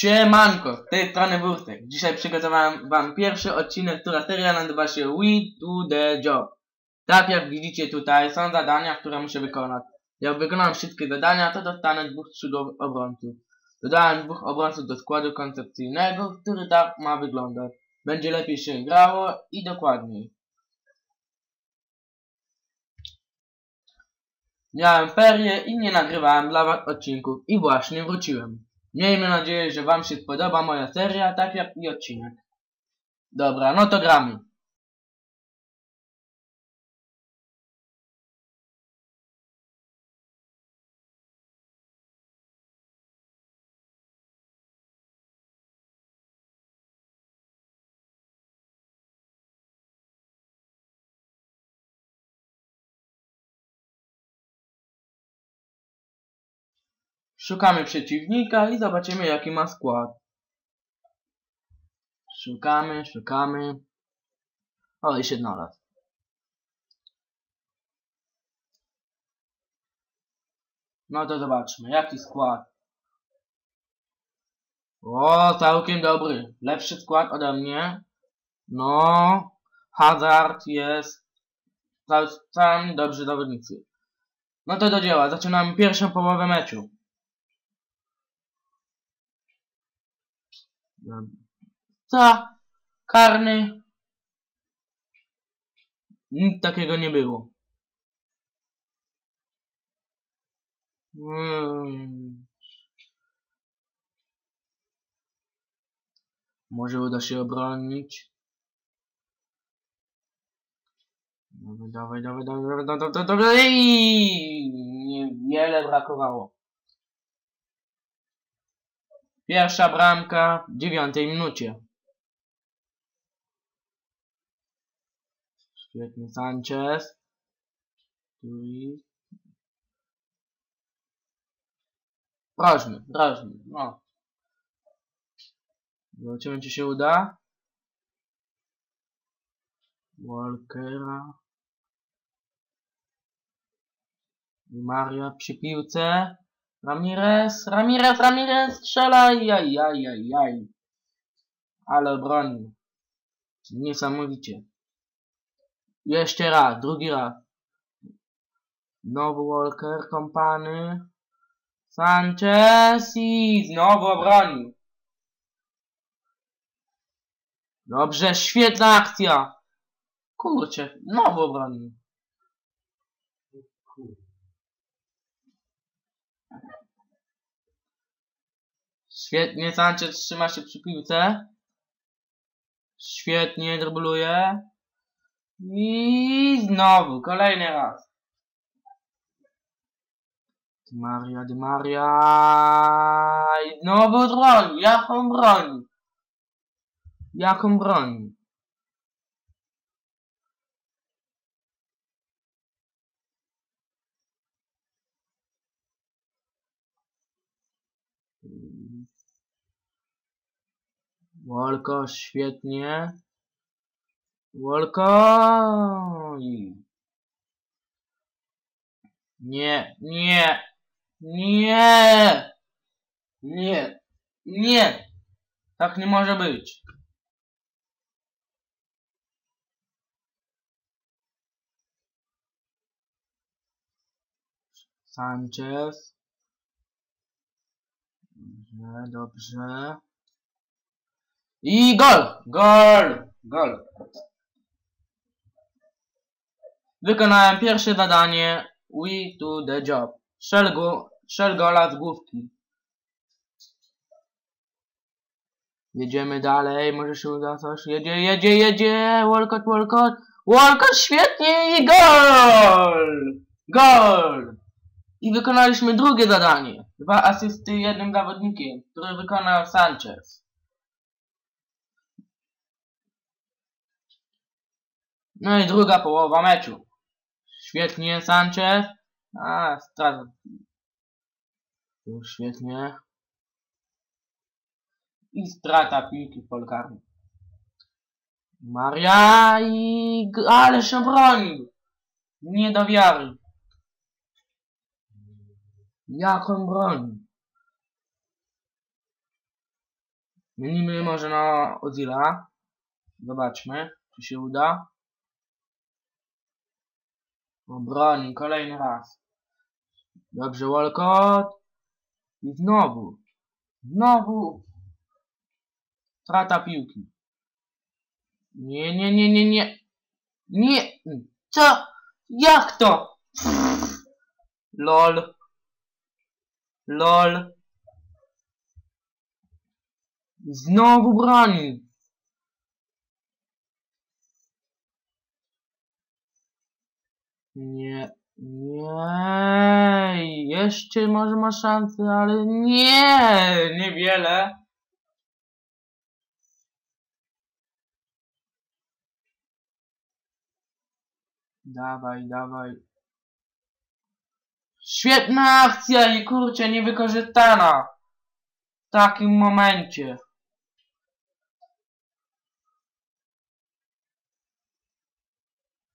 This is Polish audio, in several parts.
Siemanko, z tej strony Wurtek. Dzisiaj przygotowałem wam pierwszy odcinek, która seria nazywa się We Do The Job. Tak jak widzicie tutaj są zadania, które muszę wykonać. Jak wykonam wszystkie zadania, to dostanę dwóch skrzydłowych obrońców. Dodałem dwóch obrońców do składu koncepcyjnego, który tak ma wyglądać. Będzie lepiej się grało i dokładniej. Miałem ferie i nie nagrywałem dla was odcinków i właśnie wróciłem. Miejmy nadzieję, że wam się spodoba moja seria, tak jak i odcinek. Dobra, no to gramy. Szukamy przeciwnika i zobaczymy jaki ma skład. Szukamy, szukamy. O, i się znalazł. No to zobaczmy, jaki skład. O, całkiem dobry. Lepszy skład ode mnie. No, Hazard jest całkiem dobrzy zawodnicy. No to do dzieła. Zaczynamy pierwszą połowę meczu. Co? Karny? Nic takiego nie było. Hmm. Może uda się obronić. Dawaj, dawaj, dawaj, dawaj, dawaj, dawaj, dawaj, Niewiele brakowało. Pierwsza bramka w dziewiątej minucie. Świetnie Sanchez. Groźny, groźny, no. Zobaczymy czy się uda. Walkera. Maria przy piłce. Ramirez, Ramirez, Ramirez, strzelaj, jaj, jaj, jaj, jaj. Ale broni. Niesamowicie. Jeszcze raz, drugi raz. Nowy Walker, kompany. Sanchez i znowu obronił. Dobrze, świetna akcja. Kurczę, znowu obronił. Świetnie, Sanchez trzyma się przy piłce. Świetnie, drbluje. I znowu, kolejny raz. Di Maria, Di Maria. I znowu broń. Jaką broń? Jaką broń? Wolko, świetnie. Wolko! Nie, nie, nie, nie, nie. Tak nie może być. Sanchez. Dobrze, dobrze. I gol! Gol! Gol! Wykonałem pierwsze zadanie. We do the job. Strzel, go, strzel gola z główki. Jedziemy dalej, może się uda coś. Jedzie, jedzie, jedzie! Walcott, Walcott! Walcott, świetnie! I gol! Gol! I wykonaliśmy drugie zadanie. Dwa asysty jednym zawodnikiem, który wykonał Sanchez. No i druga połowa meczu. Świetnie Sanchez. A, strata. Świetnie. I strata piłki w polkarni. Maria i... Ale się bronił. Nie do wiary. Jaką broń? Zmienimy może na Ozila. Zobaczmy, czy się uda. Obroni, kolejny raz. Dobrze, Walcott. I znowu. Znowu. Strata piłki. Nie, nie, nie, nie, nie. Nie. Co? Jak to? LOL. LOL. Znowu broni. Nie, nie, jeszcze może ma szansę, ale nie, niewiele. Dawaj, dawaj. Świetna akcja i kurczę, niewykorzystana. W takim momencie.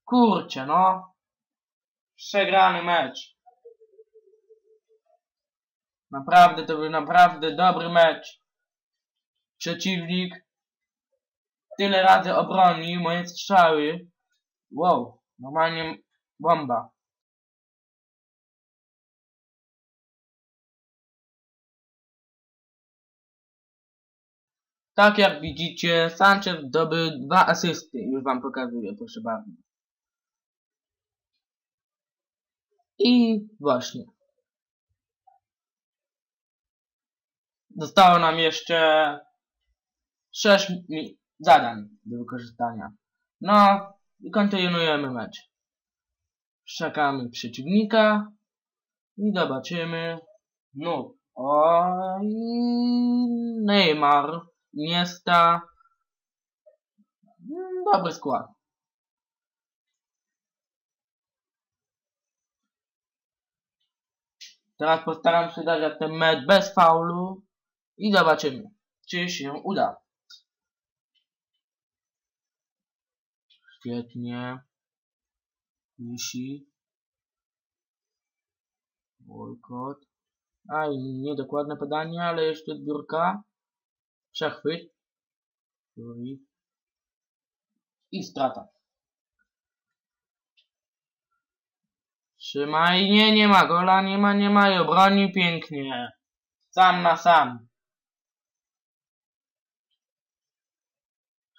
Kurczę, no. Przegrany mecz. Naprawdę, to był naprawdę dobry mecz. Przeciwnik tyle razy obronił moje strzały. Wow, normalnie bomba. Tak jak widzicie, Sanchez zdobył dwa asysty. Już wam pokazuję, proszę bardzo. I właśnie. Zostało nam jeszcze 6 zadań do wykorzystania. No i kontynuujemy mecz. Czekamy przeciwnika i zobaczymy. No, oj, Neymar, Niesta. Dobry skład. Teraz postaram się dać ten mecz bez faulu i zobaczymy, czy się uda. Świetnie. Wisi. Walcott. A i niedokładne podanie, ale jeszcze zbiórka. Przechwyt. I strata. Trzymaj, nie, nie ma gola, nie ma, nie ma i obroni pięknie. Sam na sam.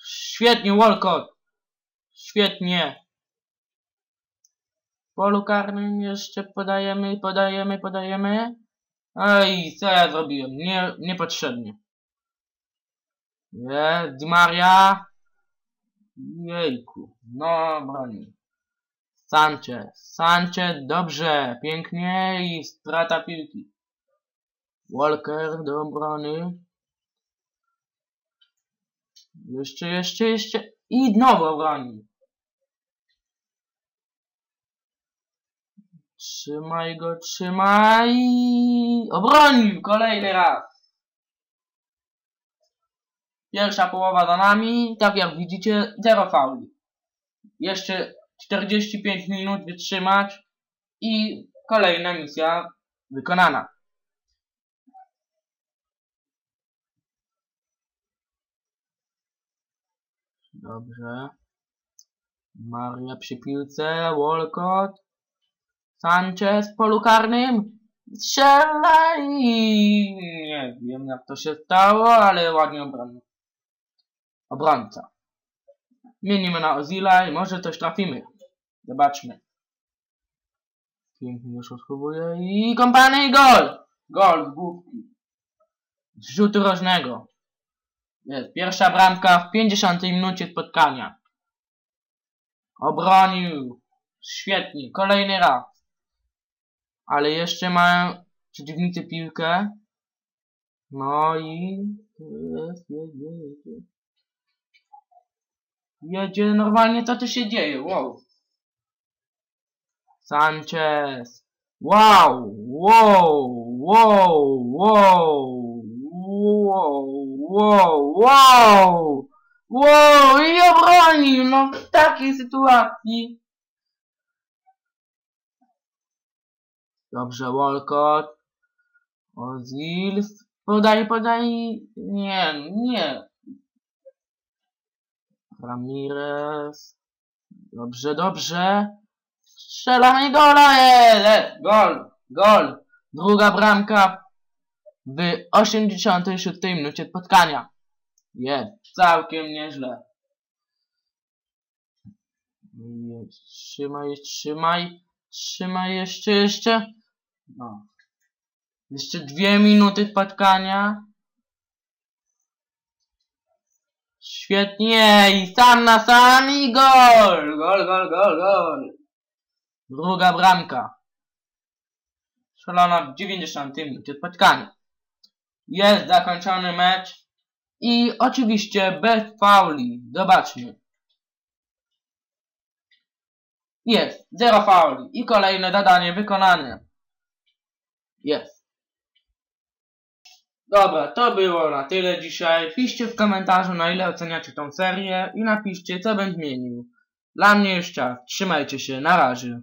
Świetnie, Walcott. Świetnie. W polu karnym jeszcze podajemy, podajemy, podajemy. Ej, co ja zrobiłem? Nie, niepotrzebnie. Jest, Di Maria. Jejku, no broni. Sanchez, Sanchez, dobrze, pięknie i strata piłki. Walker do obrony. Jeszcze, jeszcze, jeszcze. I znowu obroni. Trzymaj go, trzymaj. Obronił kolejny raz. Pierwsza połowa za nami. Tak jak widzicie, zero fauli. Jeszcze 45 minut wytrzymać i kolejna misja wykonana. Dobrze. Maria przy piłce, Walcott. Sanchez w polu karnym. Strzelaj! Nie wiem jak to się stało, ale ładnie obronił. Obrońca. Zmienimy na Ozila i może coś trafimy. Zobaczmy. Pięknie już spróbuję i kompany gol! Gol z główki. Z rzutu rożnego. Jest pierwsza bramka w 50 minucie spotkania. Obronił. Świetnie. Kolejny raz. Ale jeszcze mają przeciwnicy piłkę. No i... Jest, jest, jest, jest. Jedzie normalnie, co tu się dzieje? Wow. Sanchez. Wow, wow, wow, wow, wow, wow, wow, wow, i obronił, no w takiej sytuacji. Dobrze, Walcott. Ozil. Podaj, podaj. Nie, nie. Ramirez. Dobrze, dobrze. Strzelamy gola jest! Gol, gol. Druga bramka w 86 minucie spotkania. Jest całkiem nieźle. Trzymaj, trzymaj, trzymaj jeszcze, jeszcze. No. Jeszcze dwie minuty spotkania. Świetnie i sam na sam i gol! Gol, gol, gol, gol. Druga bramka. Strzelona w 90 minucie spotkania. Jest zakończony mecz. I oczywiście bez fauli. Zobaczmy. Jest. Zero fauli. I kolejne zadanie wykonane. Jest. Dobra, to było na tyle dzisiaj. Piszcie w komentarzu na ile oceniacie tą serię i napiszcie co bym zmienił. Dla mnie już czas. Trzymajcie się. Na razie.